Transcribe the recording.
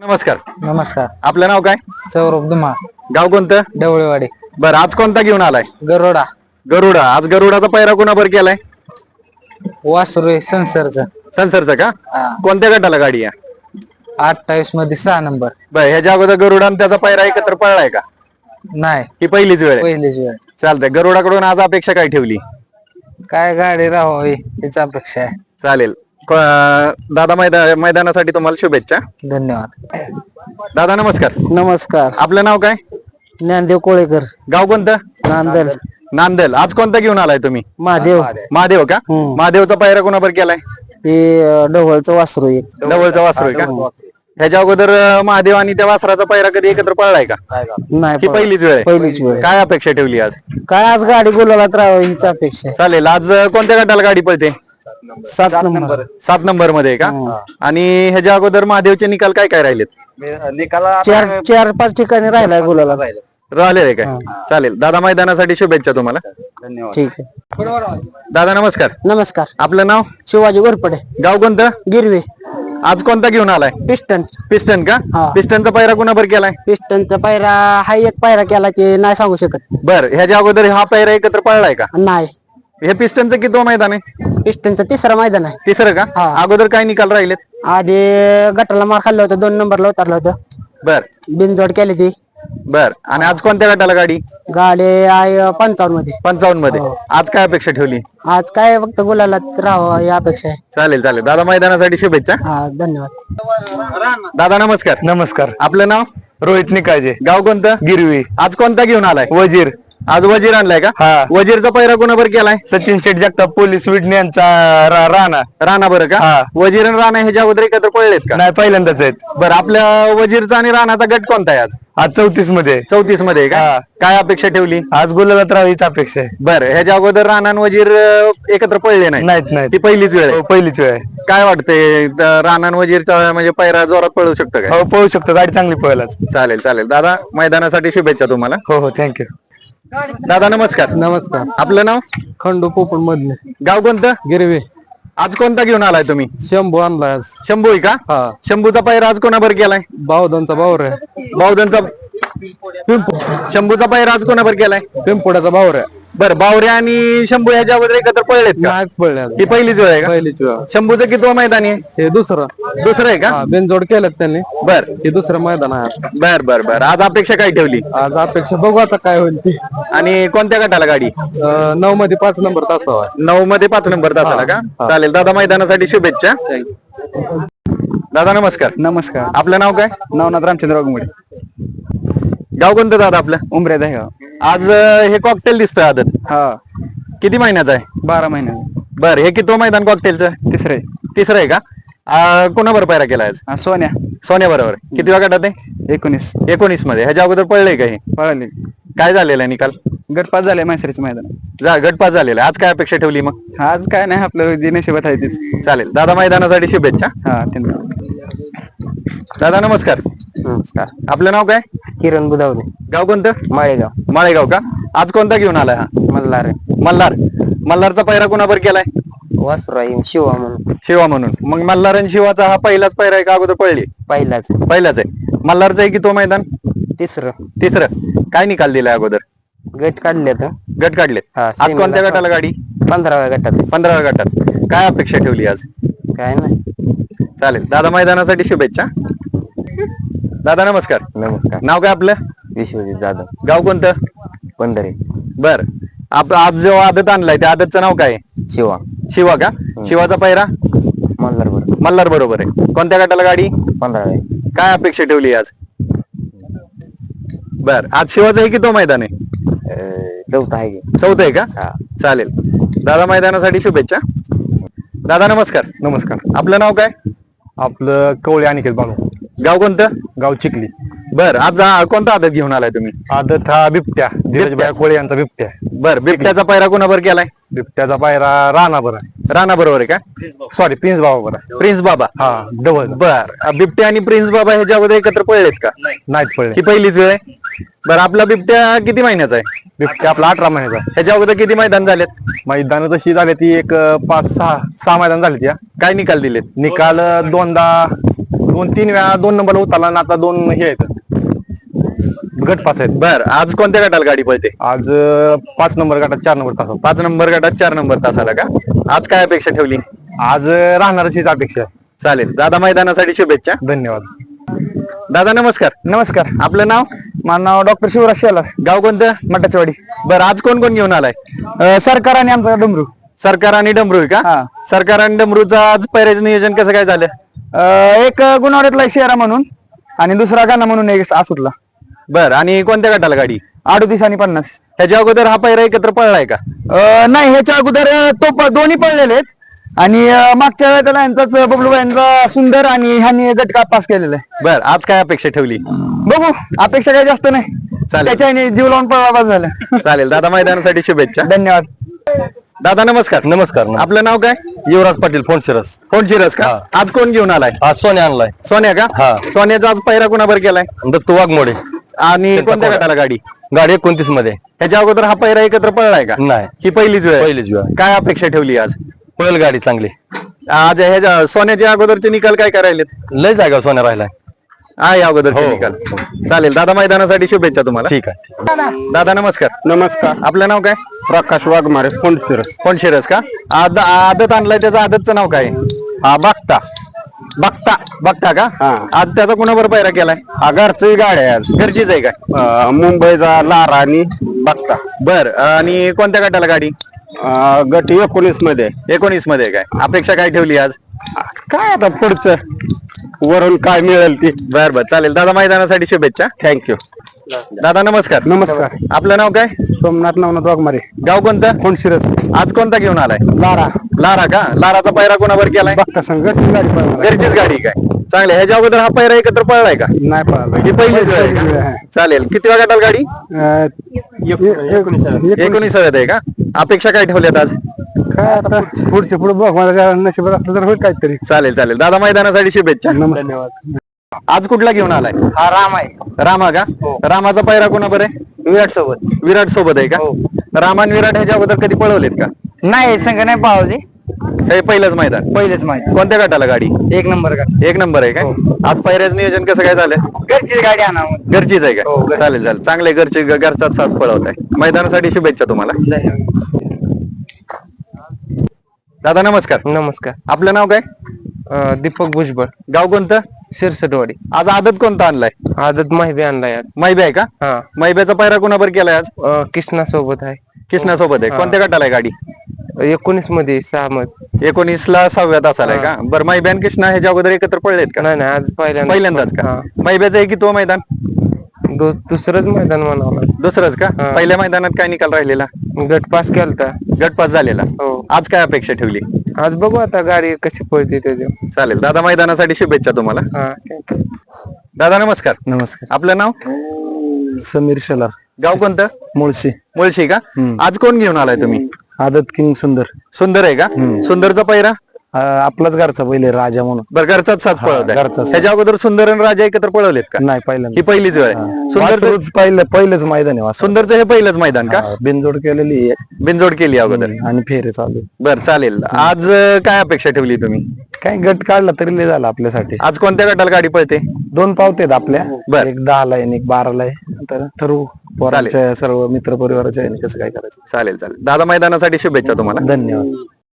नमस्कार. नमस्कार. आपलं नाव काय? सौरभ धुमा गाव कोणतं? ढवळेवाडी बरं आज कोणता घेऊन आलाय? गरोडा. गरुडा. आज गरुडाचा पैरा कुणाबर केलाय? वासुरे संसरचं सनसरचा. का. कोणत्या गटाला गाडी आहे? अठ्ठावीसमध्ये सहा नंबर. बर ह्याच्या अगोदर गरुडा आणि त्याचा पैरा एकत्र पळलाय का? नाही. ही पहिलीच वेळ आहे. पहिलीच वेळ. चालतंय. गरुडाकडून आज अपेक्षा काय ठेवली? काय गाडी राहावी हीच अपेक्षा आहे. चालेल. दादा मैदा मैदानासाठी तुम्हाला शुभेच्छा. धन्यवाद. दादा नमस्कार. नमस्कार. आपलं नाव काय? ज्ञानदेव कोळेकर. गाव कोणतं? नांदल नांदेल आज कोणता घेऊन आलाय तुम्ही? महादेव. महादेव का? महादेवचा पैरा कुणाबर केलाय? हे ढवळचं वासरू एक. जवळचा वासरू आहे का? ह्याच्या अगोदर अं, महादेव आणि त्या वासराचा पैरा कधी एकत्र पळलाय का? नाही ही पहिलीच वेळ आहे. पहिलीच वेळ काय अपेक्षा ठेवली आज? काय आज गाडी गुलालात राहावी हीच अपेक्षा चालेल. आज अं, कोणत्या गटाला गाडी पळते? आहे सात नंबर. सात नंबर. मध्ये आहे का? आणि ह्याच्या अगोदर महादेवचे निकाल काय काय राहिलेत? चार चार पाच ठिकाणी राहिलाय गुलाला. राहिलेले काय चालेल. दादा मैदानासाठी शुभेच्छा तुम्हाला. ठीक आहे. दादा नमस्कार. नमस्कार. आपलं नाव? शिवाजी गोरपडे गाव कोणतं? गिरवे. आज कोणता घेऊन आलाय? पिस्टन. पिस्टन का? हा. पिस्टनचा पैरा कुणाबर केलाय? पिस्टनचा पायरा हा एक पायरा केला ते नाही सांगू शकत. बर ह्याच्या अगोदर हा पैरा एकत्र पळलाय का? नाही. हे पिस्टनचं किती मैदान आहे? पिस्टनचा तिसरा मैदान आहे. तिसरं का? हा. अगोदर काय निकाल राहिलेत? आधी गटाला मार खाल्लं होतं दोन नंबरला उतरलं होतं. बर. बिनजोड केली ती. बर. आणि आज कोणत्या गटाला गाडी? गाडी आहे पंचावन्नमध्ये पंचावन्नमध्ये आज काय अपेक्षा ठेवली? आज काय फक्त गुलाला राहावं ही अपेक्षा आहे. चालेल चालेल. दादा मैदानासाठी शुभेच्छा. हा धन्यवाद. दादा नमस्कार. नमस्कार. आपलं नाव? रोहित निकाळजे गाव कोणतं? गिरवी. आज कोणता घेऊन आलाय? वजीर. आज वजीर आणलाय का? हा. वजीरचा पैरा कुणाबर केलाय? सचिन शेठ जगताप पोलीस विडणे यांचा रा- राणा. राणा बरं का? हा. वजीर आणि राणा ह्याच्या अगोदर एकत्र पळलेत का? नाही पहिल्यांदाच आहेत. बरं आपल्या वजीरचा आणि राणाचा गट कोणता आहे आज? आज चौतीसमध्ये चौतीसमध्ये का? हा. काय अपेक्षा ठेवली? आज गुलाबात राहावीच अपेक्षा आहे. बरं ह्याच्या अगोदर राणा आणि वजीर अं, एकत्र पळले नाही नाहीत नाहीत. ती पहिलीच वेळ आहे. हो, पहिलीच वेळ आहे. काय वाटतंय राणा आणि वजीरचा म्हणजे पैरा जोरात पळू शकतो काय हो पळू शकतो. गाडी चांगली पळलाच. चालेल चालेल. दादा मैदानासाठी शुभेच्छा तुम्हाला. हो हो थँक्यू दादा नमस्कार. नमस्कार. आपलं नाव? खंडू पोपण मधले गाव कोणतं? गिरवे. आज कोणता घेऊन आलाय तुम्ही? शंभू आणलाय आज. शंभू आहे का? हा. शंभूचा पैरा आज कोणाबर केलाय? बावदांचा बावर आहे. शंभूचा पैरा आज कोणाबर केलाय पिंपोड्याचा बावर आहे. बरं बावरे आणि शंभू ह्याच्या अगोदर एकत्र पळलेत का? नाग पडले ही पहिलीच वेळ आहे का? पहिलीच वेळ. शंभूचं किती मैदानी? आहे हे दुसरं. दुसरं आहे का? हा बिनजोड केलं त्यांनी. बर. हे दुसरं मैदान आहे बर बर बर. आज अपेक्षा काय ठेवली? आज अपेक्षा बघू आता काय होईल ते. आणि कोणत्या गटाला गाडी? नऊ मध्ये पाच नंबर तासावा नऊ मध्ये पाच नंबर तासाला का? चालेल दादा मैदानासाठी शुभेच्छा. दादा नमस्कार. नमस्कार. आपलं नाव काय? नवनाथ रामचंद्र वाघमोडे. गाव कोणतं दादा आपलं? उमऱ्यात आहे हो. आज अं, हे कॉकटेल दिसतंय आदत. हा. किती महिन्याचं आहे? बारा महिने. बर हे किती मैदान कॉकटेलचं तिसरे तिसरं आहे का? कोणाबरोबर पैरा केला आज? हा, सोन्या. सोन्या बरोबर. किती वेळा गटात आहे? एकोणीस. एकोणीसमध्ये ह्याच्या अगोदर पडलंय का हे? पळाले. काय झालेलं आहे निकाल? गटपात झाले मैसरीचं मैदान. जा गटपास झालेला आहे. आज काय अपेक्षा ठेवली मग? आज काय नाही आपलं जे नशिबात आहे तेच. चालेल. दादा मैदानासाठी शुभेच्छा. हा धन्यवाद दादा नमस्कार. नमस्कार. आपलं नाव काय? किरण बुधावणे गाव कोणतं? माळेगाव. माळेगाव का? आज कोणता घेऊन आलाय हा? मल्हार. मल्हार. मल्हारचा पैरा कुणाबर केलाय? वासुराई शिवा म्हणून. शिवा म्हणून. मग मल्हार आणि शिवाचा हा पहिलाच पैरा आहे का अगोदर पळली? पहिलाच. पहिलाच आहे. मल्हारचा आहे की तो मैदान? तिसरं. तिसरं. काय निकाल दिलाय अगोदर? गट काढले तर गट काढले. हा, आज कोणत्या गटाला गाडी? पंधराव्या गटात. पंधराव्या गटात. काय अपेक्षा ठेवली आज? काय नाही. चालेल. दादा मैदानासाठी शुभेच्छा. दादा नमस्कार. नमस्कार. नाव काय आपलं? विश्वजित जाधव गाव कोणतं? पंढरी. बर. आप आज जो आदत आणलाय त्या आदतचं नाव काय? आहे? शिवा. शिवा का? शिवाचा पैरा मल्हार बरोबर मल्हार बरोबर आहे. कोणत्या गटाला गाडी? पंधराव्या काय अपेक्षा ठेवली आज? बर. आज शिवाचं आहे की तो मैदान आहे? चौथा आहे चौथं आहे का? हा. चालेल. दादा मैदानासाठी शुभेच्छा. दादा नमस्कार. नमस्कार. आपलं नाव काय? आपलं कवळे अनिकेत बानू गाव कोणतं? गाव चिखली. बर आज आ- कोणता आदत घेऊन आलाय तुम्ही? आदत हा बिबट्या. धीरजभाई कोळे यांचा बिबट्या आहे. बर बिबट्याचा पैरा कोणाबर केलाय? बिबट्याचा पायरा राणा बरा राणा बरोबर आहे का? सॉरी प्रिन्स बाबा बरा प्रिन्स बाबा. हा डबल. बर बिबट्या आणि प्रिन्स बाबा ह्याच्या अगोदर एकत्र पळलेत का? नाहीत पडले ही पहिलीच वेळ आहे? बर आपला बिबट्या किती महिन्याचा आहे? बिबट्या आपला अठरा महिन्याचा ह्याच्या अगोदर किती मैदान झालेत? मैदान तशी झाली ती एक अं, पाच सहा सहा मैदान झाली ती हा. काय निकाल दिलेत? निकाल अं, दोनदा दोन तीन वेळा दोन नंबरला उतरला आणि आता दोन हे आहेत. गट पास आहेत. बर आज कोणत्या गटाला गाडी पळते? आज अं, पाच नंबर गटात चार नंबर तासात पाच नंबर गटात चार नंबर तासाला का? आज काय अपेक्षा ठेवली? आज अं, राहणारच हीच अपेक्षा आहे. चालेल. दादा मैदानासाठी शुभेच्छा. धन्यवाद. दादा नमस्कार. नमस्कार. आपलं नाव? माझं नाव डॉक्टर शिवराज शेलार. गाव कोणतं? मटाचवाडी बरं आज कोण कोण घेऊन आलाय? अं, सरकार आणि आमचा डमरू. सरकार आणि डमरू आहे का? हा. सरकार आणि डमरूचं आज पैऱ्याचं नियोजन कसं काय झालं? अं, एक गुणवत्ताला शेरा म्हणून आणि दुसरा गाणं म्हणून एक आसूतला. बर आणि कोणत्या गटाला गाडी? अडोतीस आणि पन्नास. ह्याच्या अगोदर हा पैरा एकत्र पळलाय का? अं, नाही ह्याच्या अगोदर अं, तो प- दोन्ही पडलेले आहेत. आणि अं, मागच्या वेळेला यांचाच बबलू यांचा सुंदर आणि ह्यांनी गटका पास केलेला आहे. बर आज काय अपेक्षा ठेवली? बघू अपेक्षा काही जास्त नाही. चालेल. त्याच्या ह्याने जीव लावून पळवा झालं. चालेल दादा मैदानासाठी शुभेच्छा. धन्यवाद. दादा नमस्कार. नमस्कार नमस्कार. आपलं नाव काय? युवराज पाटील फोन शिरस. कोण शिरस का? आज कोण घेऊन आलाय? आज सोन्या आणलाय. सोन्या का? हा. सोन्याचा आज पैरा कुणाबर केलाय? दत्तू वाघमोडे. आणि कोणत्या. गटाला गाडी? गाडी एकोणतीसमध्ये. ह्याच्या अगोदर हा पैरा एकत्र पळलाय का? नाही. ही पहिलीच वेळ. आहे? पहिलीच वेळ. आहे. काय अपेक्षा ठेवली आज? पळेल गाडी चांगली. आज ह्याच्या सोन्याच्या अगोदरचे निकाल काय करायलेत? लय जागा सोन्या राहिलाय. आहे अगोदरचे हो. निकाल चालेल दादा मैदानासाठी शुभेच्छा तुम्हाला. ठीक आहे. दादा नमस्कार. नमस्कार. आपलं नाव काय? प्रकाश वाघमारे फोन सिरस कोण शिरस का? आद- आदत आणलाय त्याचं आदतचं नाव काय? हा बघता. बघता. बघता का? हा. आज त्याचा कुणावर पैरा केलाय? हा घरची गाडी आहे आज. घरचीच आहे काय अं, मुंबईचा लारा आणि बघता. बर आणि कोणत्या गटाला गाडी? अं, गट एकोणीसमध्ये एकोणीसमध्ये काय? अपेक्षा काय ठेवली आज? आज काय आता पुढचं? वरून काय मिळेल ती? बर बर. चालेल. दादा मैदानासाठी शुभेच्छा. थँक्यू दादा नमस्कार. नमस्कार. आपलं नाव काय? सोमनाथ नवनाथ वाघमारे. गाव कोणतं? फोन शिरस आज कोणता घेऊन आलाय? लारा. लारा का? लाराचा पैरा कोणावर केलाय? बघता संग घरची गाडी पळणार. घरचीच गाडी काय? चांगले. ह्याच्या अगोदर हा पैरा एकत्र पळलाय का? नाही पळाला. ही पहिलीच वेळ आहे का? चालेल. किती गटाल गाडी? एकोणीस एकोणीस. आहे का? अपेक्षा काय ठेवल्यात आज? काय आता पुढचे पुढे बघ मला नशिबात असलं तर होईल काहीतरी. चालेल चालेल. दादा मैदानासाठी शुभेच्छा. नमस्कार. आज कुठला घेऊन आलाय? हा राम आहे. रामा का? रामाचा पैरा कोणा बरे विराट सोबत. विराट सोबत आहे का? रामान विराट ह्याच्या अगोदर कधी पळवलेत का? नाही संघ नाही पावली हे पहिलंच मैदान. पहिलेच माहिती कोणत्या गटाला गाडी? एक नंबर का एक नंबर आहे काय? आज पैऱ्याचं नियोजन कसं काय झालं? घरची गाडी आणा घरचीच आहे का? चालेल चालेल. चांगले घरचे घरचाच साथ पळवत आहे मैदानासाठी शुभेच्छा तुम्हाला. दादा नमस्कार. नमस्कार. आपलं नाव काय? अं, दीपक भुजबळ. गाव कोणतं? शिरसटवाडी. आज आदत कोणता आणलाय? आदत माहिती आणलाय आज. मैबे आहे का? हा. मैब्याचा पैरा कोणाबर केलाय आज? अं, कृष्णा सोबत आहे. कृष्णा सोबत आहे कोणत्या गटाला आहे गाडी? एकोणीसमध्ये सहा मध्ये एकोणीस ला सहाव्या तासाला आहे का? बरं मैब्यान कृष्णा ह्याच्या अगोदर एकत्र पळलेत का? नाही नाही आज पहिल्यांदा पहिल्यांदाच का. मैब्याचं आहे की तो मैदान? दो- दुसरंच मैदान म्हणावं. दुसरंच का. पहिल्या मैदानात काय निकाल राहिलेला? गट पास केलता. गटपास झालेला. हो. आज काय अपेक्षा ठेवली? आज बघू आता गाडी कशी पळते त्याच्या चालेल. दादा मैदानासाठी शुभेच्छा तुम्हाला. हा दादा नमस्कार. नमस्कार. आपलं नाव? समीर शेलार. गाव कोणतं? मुळशी. मुळशी का? आज कोण घेऊन आलाय तुम्ही? आदत किंग सुंदर. सुंदर आहे का? सुंदरचा पैरा? आपलाच घरचा पहिले राजा म्हणून. बरं घरचाच साथ पळवत घरचाच. त्याच्या अगोदर सुंदर आणि राजा एकत्र पळवलेत का? नाही पहिल्यांदा. ही पहिलीच वेळ आहे. सुंदरचं पहिलं पहिलंच मैदान आहे वासरू. सुंदरचं हे पहिलंच मैदान का? हा, बिनजोड केलेली आहे. बिनजोड केली अगोदर. आणि फेरे चालू. आहे. बर चालेल. आज अं, काय अपेक्षा ठेवली तुम्ही? काय गट काढला तरी लय झाला आपल्यासाठी. आज कोणत्या गटाला गाडी पळते? दोन पावतेत आपल्या. बर. एक दहाला आहे आणि एक बाराला आहे. तर ठरवू. पोरांच्या सर्व मित्र परिवाराच्या कसं काय करायचं. चालेल चालेल. दादा मैदानासाठी शुभेच्छा तुम्हाला. धन्यवाद.